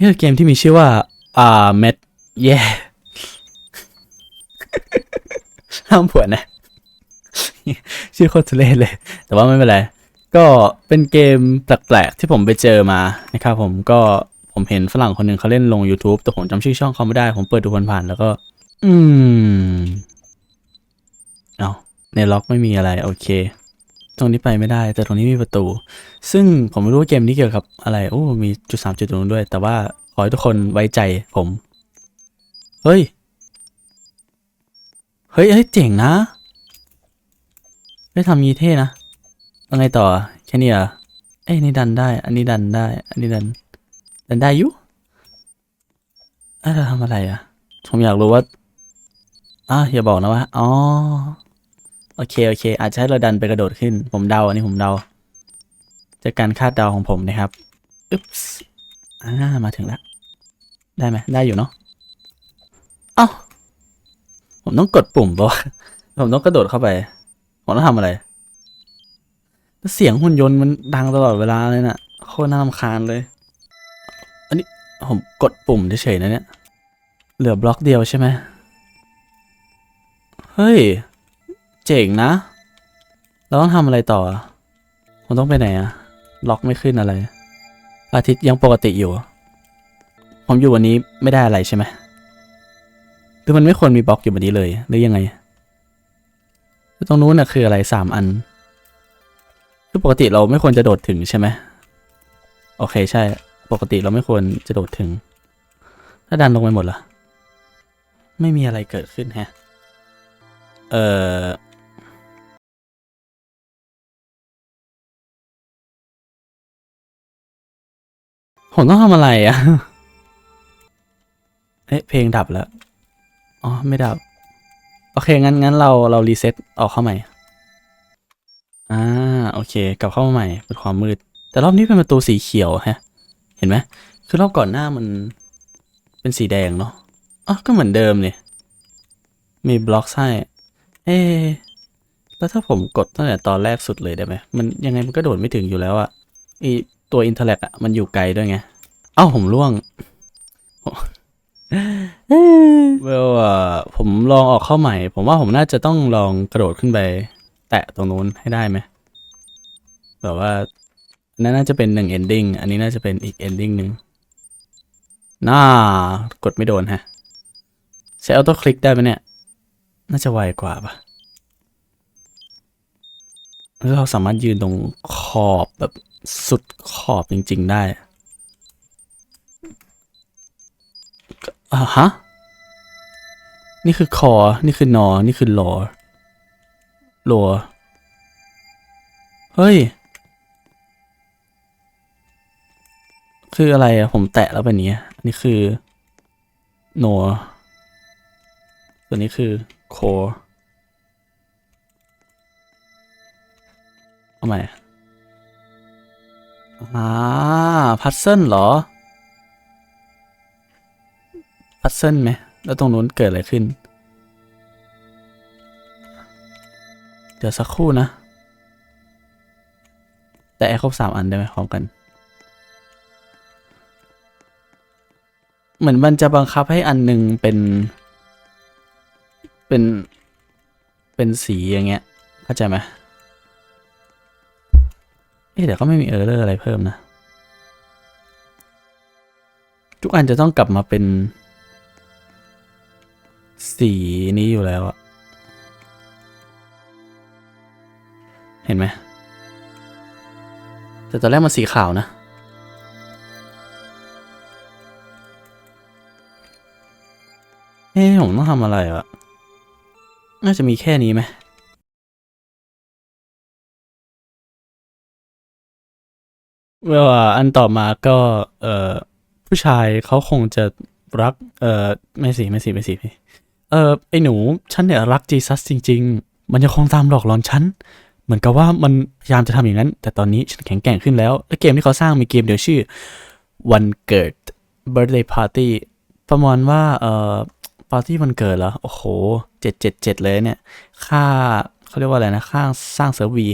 นี่คือเกมที่มีชื่อว่า อ่าเม็ดแย่ห้ามผวนนะ ชื่อโคตรทุเรศเลย แต่ว่าไม่เป็นไร ก็เป็นเกมแปลกๆ ที่ผมไปเจอมานะครับผมก็ผมเห็นฝรั่งคนหนึ่งเขาเล่นลง YouTube แต่ผมจำชื่อช่องเขาไม่ได้ ผมเปิดดูผ่านๆแล้วก็ อืม เอาในล็อกไม่มีอะไร โอเค ตรงนี้ไปไม่ได้ แต่ตรงนี้มีประตู ซึ่งผมไม่รู้ว่าเกมนี้เกี่ยวกับอะไรโอ้มีจุดสามจุดตรงนู้นด้วย แต่ว่าขอให้ทุกคนไว้ใจผม เฮ้ย เฮ้ยเฮ้ยเจ๋งนะได้ทำงี้เท่นะแล้วไงต่อ แค่นี้เหรอเอ้ยนี่ดันได้ อันนี้ดันได้ อันนี้ดัน ดันได้อยุเอ้ยเราทำอะไรอะ ผมอยากรู้ว่าอะอย่าบอกนะว่า อ๋อ โอเคโอเค อาจจะให้เราดันไปกระโดดขึ้น ผมเดาอันนี้ผมเดาจากการคาดเดาของผมนะครับอึ๊บส์อ่ามาถึงแล้วได้ไหมได้อยู่เนาะเอ้าผมต้องกดปุ่มปะผมต้องกระโดดเข้าไป ผมต้องทำอะไร เสียงหุ่นยนต์มันดังตลอดเวลาเลยน่ะโคตรน่ารำคาญเลย อันนี้ผมกดปุ่มเฉยๆนะเนี่ย เหลือบล็อกเดียวใช่ไหมเฮ้ย เจ๋งนะ เราต้องทำอะไรต่อผมต้องไปไหนอะล็อกไม่ขึ้นอะไร อาทิตย์ยังปกติอยู่ ผมอยู่วันนี้ไม่ได้อะไรใช่ไหมหรือมันไม่ควรมีบล็อกอยู่แบบนี้เลยหรือยังไงตรงนู้นน่ะคืออะไรสามอัน คือปกติเราไม่ควรจะโดดถึงใช่ไหมโอเคใช่ ปกติเราไม่ควรจะโดดถึง ถ้าดันลงไปหมดล่ะ ไม่มีอะไรเกิดขึ้นแฮะ เอ่อ ผมต้องทำอะไรอะเอ๊ะเพลงดับแล้ว อ๋อ ไม่ดับ โอเค งั้นงั้นเราเรารีเซ็ตออกเข้าใหม่ อ่า โอเค กลับเข้ามาใหม่ เป็นความมืด แต่รอบนี้เป็นประตูสีเขียวฮะ เห็นไหม คือรอบก่อนหน้ามันเป็นสีแดงเนาะอ๋อก็เหมือนเดิมเนี่ย มีบล็อกให้เอ๊แล้วถ้าผมกดตั้งแต่ตอนแรกสุดเลยได้ไหม มันยังไงมันก็โดดไม่ถึงอยู่แล้วอะไอ ตัวอินเทอร์เน็ตอะมันอยู่ไกลด้วยไง เอ้าผมล่วงเวลอะผมลองออกเข้าใหม่ ผมว่าผมน่าจะต้องลองกระโดดขึ้นไป แตะตรงนู้นให้ได้ไหมแบบว่านนั้นน่าจะเป็นหนึ่ง ending อันนี้น่าจะเป็นอีก ending หนึ่งน่ากดไม่โดนฮะใช้ออโต้คลิกได้ไหมเนี่ย น่าจะไวกว่าปะแล้วเราสามารถยืนตรงขอบแบบ สุดขอบจริง ๆ ได้อ่าฮะ นี่คือคอ นี่คือนอ นี่คือหลอลอเฮ้ย คืออะไรอะผมแตะแล้วเป็นอย่างนี้ยอันนี้คือโนตัวนี้คือ core เอาใหม่ อ่าพัซเซิลเหรอ พัซเซิลไหม แล้วตรงนู้นเกิดอะไรขึ้น เดี๋ยวสักครู่นะ แต่ไอ้ครบสามอันได้ไหมพร้อมกัน เหมือนมันจะบังคับให้อันหนึ่งเป็น เป็น เป็นสีอย่างเงี้ย เข้าใจไหม เอ๊ะแต่ก็ไม่มีเออร์เลอร์อะไรเพิ่มนะ ทุกอันจะต้องกลับมาเป็น สีนี้อยู่แล้วอะเห็นไหม แต่ตอนแรกมันสีขาวนะ เอ๊ะผมต้องทำอะไรวะ น่าจะมีแค่นี้ไหม เวลาอันต่อมาก็เอ่อผู้ชายเขาคงจะรักเอ่อไม่สิไม่สิไม่สิพี่เออไอหนูฉันเนี่ยรักจีซัสจริง ๆ มันยังคงตามหลอกหลอนฉันเหมือนกับว่ามันพยายามจะทำอย่างนั้น แต่ตอนนี้ฉันแข็งแกร่งขึ้นแล้วและเกมที่เขาสร้างมีเกมเดียวชื่อวันเกิด birthday party ประมาณว่าเอ่อปาร์ตี้วันเกิดเหรอโอ้โหเจ็ดเจ็ดเจ็ดเลยเนี่ย ค่าเขาเรียกว่าอะไรนะค่าสร้างเซิร์ฟวี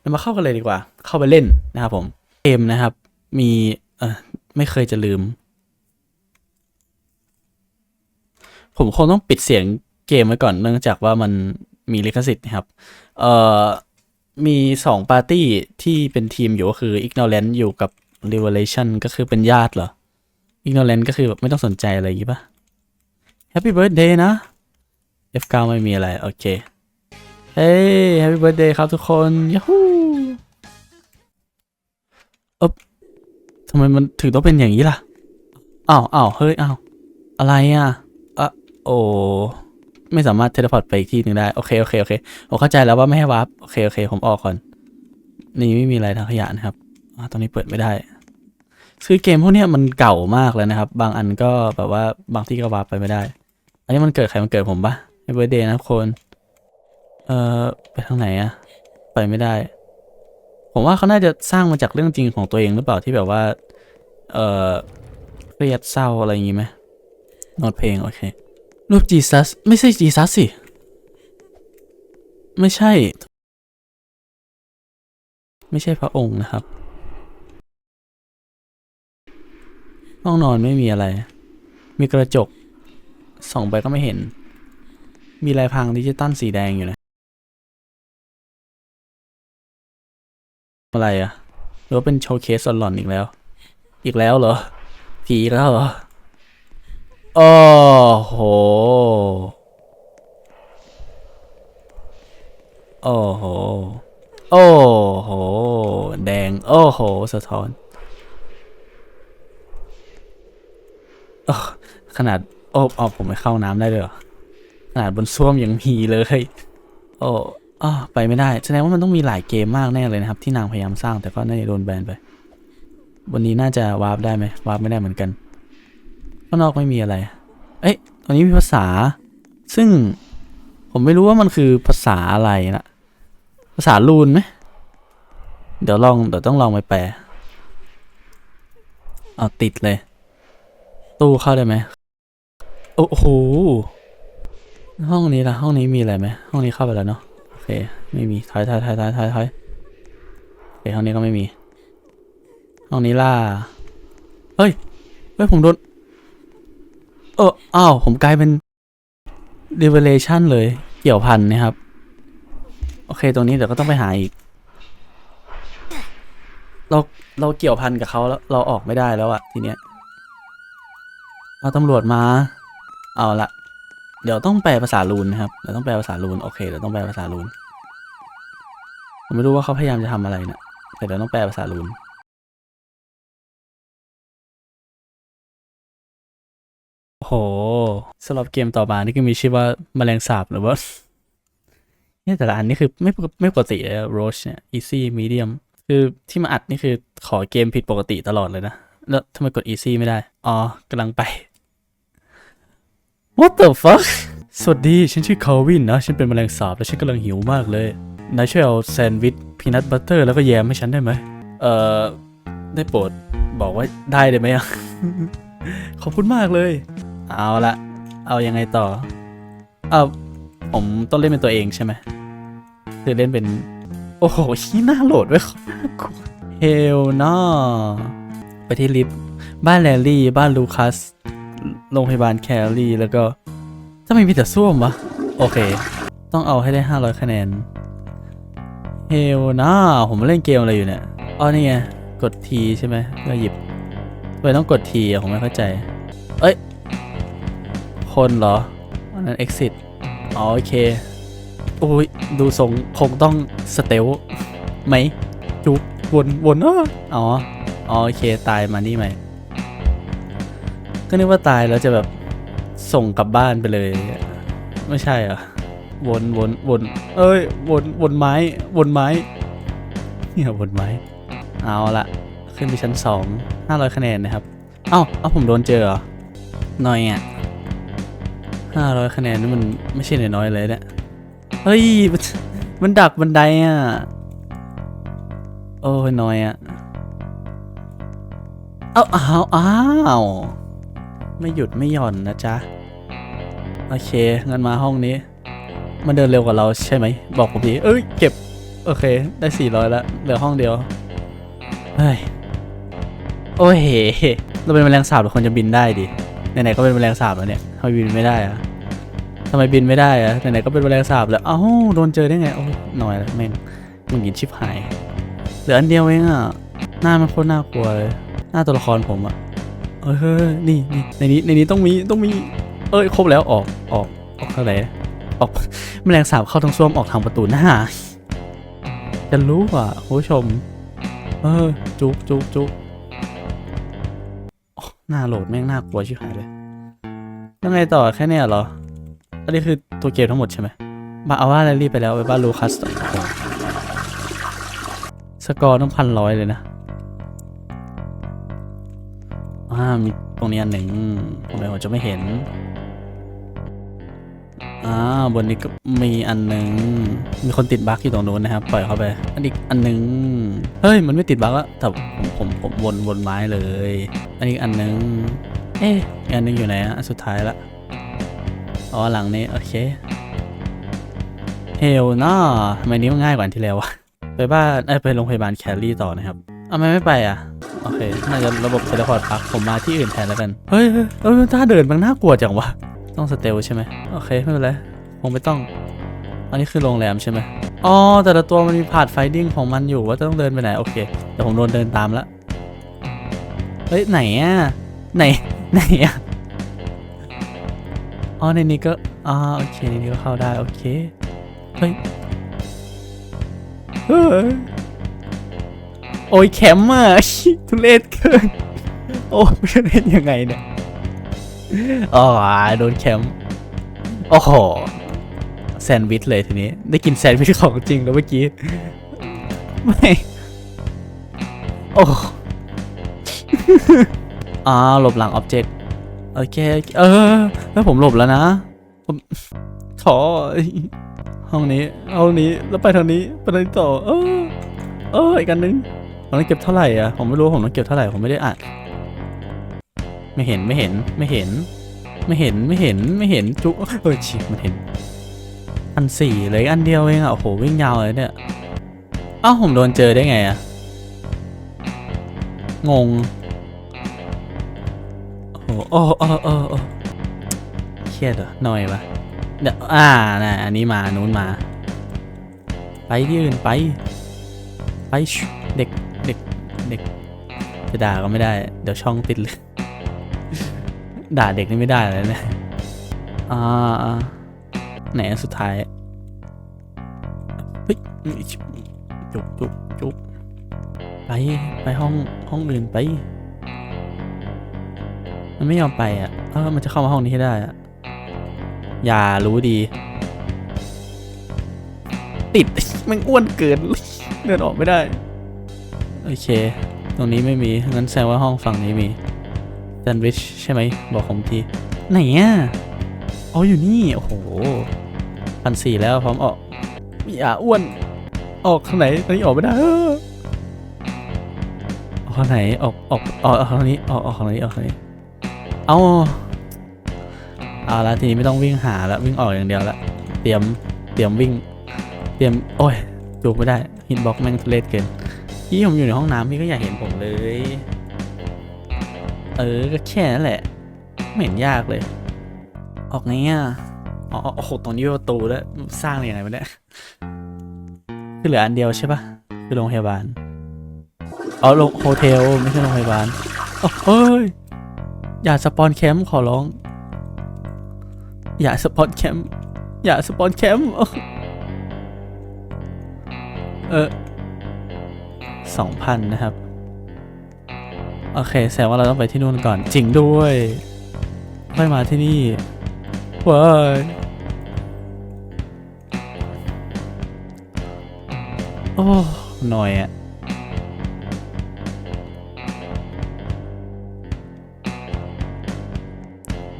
เรามาเข้ากันเลยดีกว่า เข้าไปเล่นนะครับผม เกมนะครับ มีเออไม่เคยจะลืม ผมคงต้องปิดเสียงเกมไว้ก่อนเนื่องจากว่ามันมีลิขสิทธิ์นะครับ เอ่อ มีสองปาร์ตี้ที่เป็นทีมอยู่ก็คือ Ignorant อยู่กับ Revelation ก็คือเป็นญาติเหรอ Ignorant ก็คือแบบไม่ต้องสนใจอะไรอย่างงี้ปะ Happy Birthday นะ F9 ไม่มีอะไร โอเค เฮ้ย Happy Birthday ครับทุกคนยูฮูำไมมันถึงต้องเป็นอย่างนี้ล่ะอ้าวอ้าวเฮ้ยอ้าวอะไรอะอะโอ้ไม่สามารถเทเลพอร์ตไปอีกที่หนึ่งได้โอเคโอเคโอเคผมเข้าใจแล้วว่าไม่ให้วาร์ปโอเคโอเค ผมออกก่อน นี่ไม่มีอะไรทางขยะนะครับอ่าตรงนี้เปิดไม่ได้คือเกมพวกนี้มันเก่ามากเลยนะครับ บางอันก็แบบว่าบางที่ก็วาร์ปไปไม่ได้ อันนี้มันเกิดใครมันเกิดผมปะไม่เบ r ร์เดย์นะคน เอ่อไปทางไหนอะไปไม่ได้ ผมว่าเขาน่าจะสร้างมาจากเรื่องจริงของตัวเองหรือเปล่าที่แบบว่า เออเครียดเศร้าอะไรอย่างงี้ไหมโน้ตเพลง โอเค รูปจีซัส ไม่ใช่จีซัสสิ ไม่ใช่ ไม่ใช่พระองค์นะครับ ห้องนอนไม่มีอะไร มีกระจกส่องไปก็ไม่เห็น มีลายพรางดิจิตอลสีแดงอยู่นะ อะไรอะหรือว่าเป็นโชว์เคสหลอนอีกแล้ว อีกแล้วเหรอ ผีอีแล้วเหรอ โอ้โห โอ้โห โอ้โห แดง โอ้โห สะท้อนอขนาด โอ้ออผมไปเข้าน้ำได้เลยเหรอ ขนาดบนส้วมยังมีเลย โอ้ อ้อไปไม่ได้ แสดงว่ามันต้องมีหลายเกมมากแน่เลยนะครับ ที่นางพยายามสร้างแต่ก็น่าจะโดนแบนไป วันนี้น่าจะวาร์ปได้ไหมวาร์ปไม่ได้เหมือนกันข้างนอกไม่มีอะไร เอ้ยตอนนี้มีภาษา ซึ่งผมไม่รู้ว่ามันคือภาษาอะไรนะภาษาลูนไหมเดี๋ยวลองเดี๋ยวต้องลองไปแปลเอาติดเลย ตู้เข้าได้ไหมโอ้โหห้องนี้ละห้องนี้มีอะไรไหมห้องนี้เข้าไปแล้วเนาะ เค ไม่มีถอยถอยถอยถอยถอยถอยโอเคห้องนี้ก็ไม่มี ห้องนี้ล่ะเฮ้ย เฮ้ย ผมโดน เอออ้าว ผมกลายเป็น revelation เลย เกี่ยวพันนะครับ โอเค ตรงนี้เดี๋ยวก็ต้องไปหาอีก เรา เราเกี่ยวพันกับเขาแล้ว เราออกไม่ได้แล้วอะทีเนี้ย เอาตำรวจมา เอาละ เดี๋ยวต้องแปลภาษาลูนนะครับเดี๋ยวต้องแปลภาษาลูนโอเคเดี๋ยวต้องแปลภาษาลูนผมไม่รู้ว่าเขาพยายามจะทำอะไรนะแต่เดี๋ยวต้องแปลภาษาลูนโอ้โหสำหรับเกมต่อมานี่ก็มีชื่อว่าแมลงสาบหรือว่าเนี่ยแต่ละอันนี่คือไม่ปกไม่ปกติเลยโรชเนี่ย easy medium คือที่มาอัดนี่คือขอเกมผิดปกติตลอดเลยนะ แล้วทำไมกด easy ไม่ได้ อ๋อกำลังไป What the fuck สวัสดี ฉันชื่อคาวินนะ ฉันเป็นแมลงสาบและฉันกำลังหิวมากเลย นายช่วยเอาแซนด์วิชพีนัทบัตเตอร์แล้วก็แยมให้ฉันได้ไหม เอ่อ ได้โปรดบอกว่าได้เลยไหมอะขอบคุณมากเลย เอาละเอายังไงต่อ เอาผมต้องเล่นเป็นตัวเองใช่ไหมคือเล่นเป็น โอ้โหขี้หน้าโหลดไว้เฮลนอไปที่ลิฟต์บ้านแลลี่ บ้านลูคัส โรงพยาบาลแคลรี่แล้วก็ทำไมมีแต่ส้วมวะ โอเค ต้องเอาให้ได้ 500 คะแนนเฮลนะผมเล่นเกมอะไรอยู่เนี่ยอ๋อนี่ไง กดทีใช่ไหมเพื่อหยิบทำไมต้องกดทีอะผมไม่เข้าใจ เอ้ย คนเหรออันนั้น exit อ๋อโอเคโอ้ยดูทรงคงต้องสเตลไหมจุบวนวนอ้ออ๋ออ๋อ โอเค ตายมานี่ไหม ก็นึกว่าตายแล้วจะแบบส่งกลับบ้านไปเลย ไม่ใช่เหรอะ วนวนวนเอ้ย วนวนไม้ วนไม้เนี่ยวนไม้ เอาละขึ้นไปชั้นสองห้าร้อยคะแนนนะครับ เอ้าเอ้าผมโดนเจอเหรอหน่อยอะห้าร้อยคะแนนนี่มันไม่ใช่น้อยๆเลยเนี่ยเฮ้ยมันมันดักบันไดอะ โอ้ยน้อยอะ เอ้าอ้าวอ้าว ไม่หยุดไม่หย่อนนะจ๊ะ โอเค งั้นมาห้องนี้ มันเดินเร็วกว่าเราใช่ไหม บอกผมทีเอ้ย เก็บ โอเค ได้ 400 แล้ว เหลือห้องเดียว เฮ้ย โอ้ยเราเป็นแมลงสาบเราควรจะบินได้ดิ ไหนๆก็เป็นแมลงสาบแล้วเนี่ยทำไมบินไม่ได้อะทำไมบินไม่ได้อะไหนๆก็เป็นแมลงสาบแล้ว เอ้า โดนเจอได้ไง โอ้ยหน่อยแล้วแม่งมึงหยินชิบหาย เหลืออันเดียวเองอะ หน้ามันโคตรน่ากลัวเลย หน้าตัวละครผมอะ เออเฮ้ยนี่นี่ในนี้ในนี้ต้องมีต้องมี เอ้ยครบแล้วออกออกออกทางไหนออกแมลงสาบเข้าทางส้วมออกทางประตูหน้าจะรู้อะคุณผู้ชม เออ จุกจุกจุกโอ้หน้าโหลดแม่งน่ากลัวชิบหายเลยยังไงต่อแค่เนี้ยเหรอ อันนี้คือตัวเกมทั้งหมดใช่ไหมมาเอาว่าแรลลี่ไปแล้วไปบ้านลูคัสโอ้โหสกอร์ต้องพันร้อยเลยนะ อ่ามีตรงนี้อันหนึ่งทำไมผมจะไม่เห็นอ่าบนนี้ก็มีอันหนึ่งมีคนติดบั๊กอยู่ตรงนู้นนะครับปล่อยเข้าไป อันอีกอันหนึ่งเฮ้ยมันไม่ติดบั๊กแล้วแต่ผมผมผมวนวนไม้เลย อันนี้อันหนึ่งเอ๊ะอีกอันนึงอยู่ไหนอะสุดท้ายละอ๋อหลังนี้โอเคเฮลน่าทำไมนี้มันง่ายกว่าที่แล้ววะไปบ้านเอ้ไปโรงพยาบาลแคลรี่ต่อนะครับเอาไมไม่ไปอะ โอเค น่าจะระบบเทเลพอร์ตพักผมมาที่อื่นแทนแล้วกัน เฮ้ยเฮ้ยเอ้ยถ้าเดินมันน่ากลัวจังวะ ต้องสเตลใช่ไหมโอเค ไม่เป็นไร คงไม่ต้อง อันนี้คือโรงแรมใช่ไหมอ๋อ แต่ละตัวมันมีพาดไฟดิ้งของมันอยู่ว่าจะต้องเดินไปไหน โอเค แต่ผมโดนเดินตามแล้วเฮ้ย ไหนอะ ไหน ไหนอะ อ๋อ ในนี้ก็ อ๋อ โอเค ในนี้ก็เข้าได้ โอเค เฮ้ย เฮ้ย โอ้ยแคมป์อะทุเรศเกินโอ้ยจะเล่นยังไงเนี่ยอ๋อโดนแคมป์โอ้โหแซนด์วิชเลยทีนี้ ได้กินแซนด์วิชของจริงแล้วเมื่อกี้ ไม่ โอ้อ่าหลบหลังอ็อบเจกต์โอเคโอเค เออ แล้วผมหลบแล้วนะ ผมขอห้องนี้ห้องนี้ แล้วไปทางนี้ ไปทางนี้ต่อ เออ เออ อีกอันนึง ผมต้องเก็บเท่าไหร่อะ ผมไม่รู้ผมต้องเก็บเท่าไหร่ ผมไม่ได้อ่านไม่เห็นไม่เห็นไม่เห็น ไม่เห็นไม่เห็นไม่เห็นจุ๊เออชิมันเห็น อันสี่เลยอันเดียวเองอะ โอ้โหวิ่งยาวเลยเนี่ย อ้าวผมโดนเจอได้ไงอะ งง โอ้โหโอ้โอ้โอ้โอ้เครียดเหรอหน่อยปะเดี๋ยวอ่านะอันนี้มานู้นมา ไปที่อื่นไป ไปเด็ก จะด่าก็ไม่ได้ เดี๋ยวช่องติดเลย ด่าเด็กนี่ไม่ได้เลยนี่ยอ่าไหนสุดท้ายเฮ้ยจุกจุกจุกไป ไปห้องห้องอื่นไป มันไม่ยอมไปอะเออมันจะเข้ามาห้องนี้ให้ได้อะ อย่ารู้ดี ติด มันอ้วนเกิน เดินออกไม่ได้ โอเค ตรงนี้ไม่มี งั้นแสดงว่าห้องฝั่งนี้มีแซนด์วิชใช่ไหม บอกผมที ไหนอะอ๋ออยู่นี่ โอ้โหพันสี่แล้วพร้อมออกอย่าอ้วน ออกทางไหนตอนนี้ออกไม่ได้เออออกทางไหน ออกออกออกทางนี้ ออกออกทางนี้ ออกทางนี้ เอาเอาละทีนี้ไม่ต้องวิ่งหาแล้ววิ่งออกอย่างเดียวละ เตรียม เตรียมวิ่ง เตรียม โอ้ยจูบไม่ได้ฮิตบ็อกแม่งทุเรศเกิน พี่ผมอยู่ในห้องน้ำพี่ก็อยากเห็นผมเลย เออ ก็แค่นั้นแหละ ไม่เห็นยากเลย ออกไงอะอ๋อโอ้โหตรงนี้ประตูแล้วสร้างอะไรยังไงวะเนี่ยคือเหลืออันเดียวใช่ปะคือโรงพยาบาลอ๋อโรงโฮเทลไม่ใช่โรงพยาบาลโอ้เฮ้ยอย่าสปอนแคมป์ขอร้อง อย่าสปอนแคมป์อย่าสปอนแคมป์เออ เออสองพันนะครับ โอเค แสดงว่าเราต้องไปที่นู่นก่อน จริงด้วย ค่อยมาที่นี่ว้ายโอ้หน่อยอะ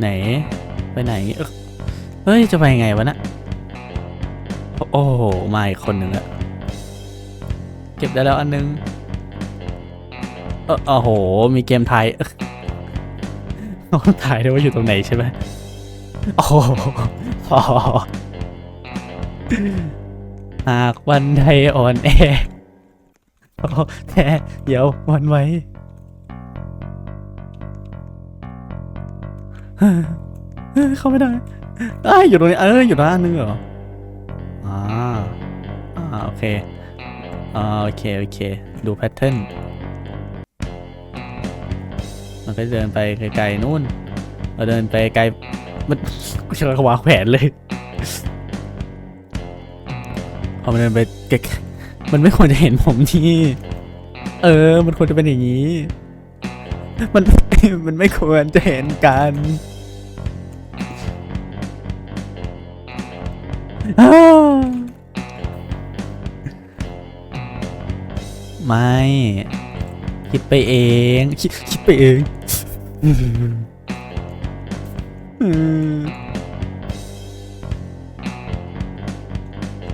ไหน ไปไหน เอ้อเฮ้ยจะไปไงวะนะ โอ้โห มาอีกคนหนึ่งอะ ก็บได้แล้วอันนึง เออโอ้โห มีเกมไทยต้องถ่ายด้วยว่าอยู่ตรงไหนใช่ไหมโอ้โหอ๋อหากวันใดอ่อนแอโอ้แท้เดี๋ยววันไว้เข้าไม่ได้เอ้ยอยู่ตรงนี้ เอออยู่ด้านนึงเหรอ อ่า อ่า โอเค อ่าโอเคโอเค ดูแพทเทิร์น มันก็เดินไปไกลๆนู่น เราเดินไปไกล มันกูจะวางแผนเลย พอมันเดินไปไกลมันไม่ควรจะเห็นผมที่ เออ มันควรจะเป็นอย่างนี้ มันมันไม่ควรจะเห็นกันอ้าว ไม่ คิดไปเอง คิดคิดไปเอง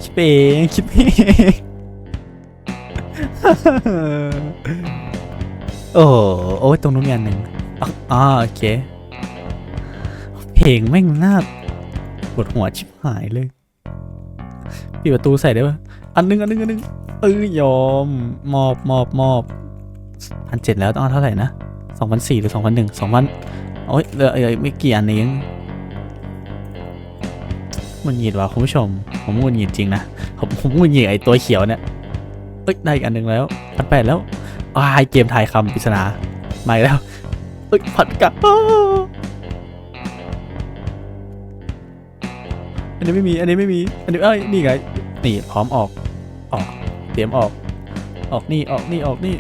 คิดไปเองคิดไปเองโอ้โอ้ยตรงนู้นมีอันหนึ่งอ๋อโอเค เพลงแม่งน่าปวดหัวชิบหายเลย ปิดประตูใส่ได้ปะอันนึงอันนึงอันนึง เออยอมมอบมอบมอบพันเจ็ดแล้วต้องเอาเท่าไหร่นะสองพันสี่หรือสองพันหนึ่งสองพันโอ้ยเหลือเออไม่กี่อันเองมันหงิดว่ะคุณผู้ชม ผมมันหงิดจริงนะผมผมมันหงิดไอตัวเขียวเนี่ยเอ้ยได้อีกอันหนึ่งแล้วพันแปดแล้วอ้ายเกมทายคำปริศนามาอีกแล้วเอ้ยพันกับอันนี้ไม่มีอันนี้ไม่มีอันนี้เอ้ยนี่ไงนี่พร้อมออก ตรียมออก ออกนี่ออกนี่ออกนี่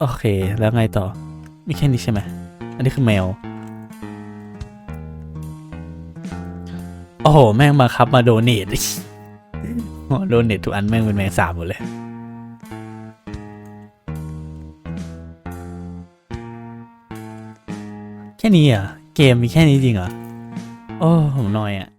โอเค แล้วไงต่อ มีแค่นี้ใช่ไหม อันนี้คือแมว โอ้โห แม่งมาครับมาโดเนทโดเนททุกอันแม่งเป็นแมงสาบหมดเลยแค่นี้อะ เกมมีแค่นี้จริงเหรอ โอ้ ผมน้อยอะ